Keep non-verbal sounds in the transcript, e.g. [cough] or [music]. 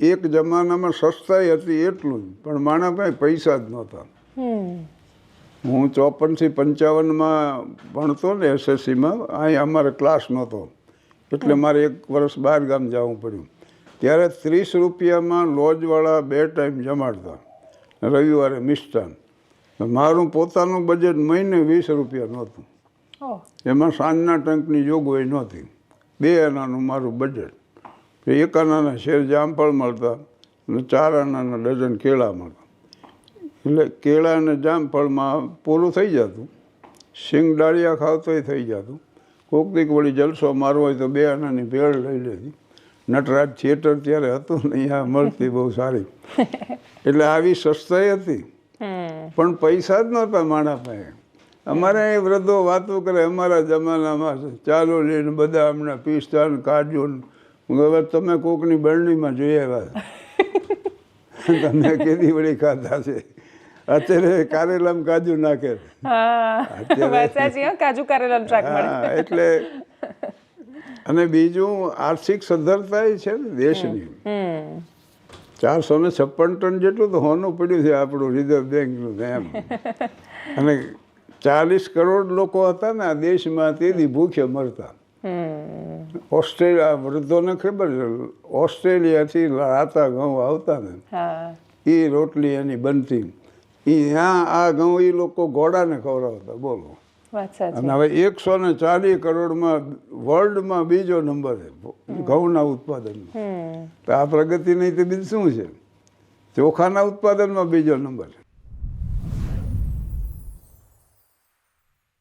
એક જમાનામાં સસ્તાઈ હતી એટલું જ પણ માણા પાસે પૈસા જ નહોતા. હું ચોપનથી પંચાવનમાં ભણતો ને એસએસસીમાં અહીં અમારે ક્લાસ નહોતો. એટલે મારે એક વર્ષ બહાર ગામ જવું પડ્યું. ત્યારે ત્રીસ રૂપિયામાં લોજવાળા બે ટાઈમ જમાડતા. રવિવારે મિષ્ટાન. મારું પોતાનું બજેટ મહિને વીસ રૂપિયા નહોતું. એમાં સાંજના ટંકની જોગવાઈ નહોતી. બે આનાનું મારું બજેટ એક આનાના શેર જામફળ મળતા અને ચાર આનાના ડઝન કેળા મળતા. એટલે કેળા અને જામફળમાં પૂરું થઈ જતું. શિંગ ડાળિયા ખાવ તોય થઈ જતું. કોક દીક વળી જલસો મારવો હોય તો બે આનાની ભેળ લઈ લેતી. નટરાજ થિયેટર ત્યારે હતું ને અહીંયા મળતી બહુ સારી. એટલે આવી સસ્તાઈ હતી. પણ પૈસા જ નહોતા માણા પાસે. અમારે અહીં વૃદ્ધો વાતો કરે અમારા જમાનામાં ચાલો લઈને બધા હમણાં પિસ્તા ને કાજુ ને હવે તમે કોકની બરણીમાં જોઈ આવ્યા [laughs] તમે કેદી વળી ખાધા છે? અત્યારે કારેલામ કાજુ નાખે કાજુ કારેલામ શાક મળે. એટલે અને બીજું આર્થિક સદ્ધરતા છે ને દેશની. ચારસો ને છપ્પન ટન જેટલું તો હોનું પડ્યું છે આપણું રિઝર્વ બેંકનું ને એમ. [laughs] અને ચાલીસ કરોડ લોકો હતા ને આ દેશમાં તેથી ભૂખ્યા મરતા. ઓસ્ટ્રેલિયા વૃદ્ધોને ખબર છે ઓસ્ટ્રેલિયાથી રાતા ઘઉં આવતા ને. એ રોટલી એની બનતી. એ ત્યાં આ ઘઉં એ લોકો ઘોડાને ખવડાવતા બોલો. અને હવે એકસો ને ચાલીસ કરોડમાં વર્લ્ડમાં બીજો નંબર છે ઘઉંના ઉત્પાદનમાં. તો આ પ્રગતિ નહીં તો બીજું શું છે? ચોખાના ઉત્પાદનમાં બીજો નંબર છે.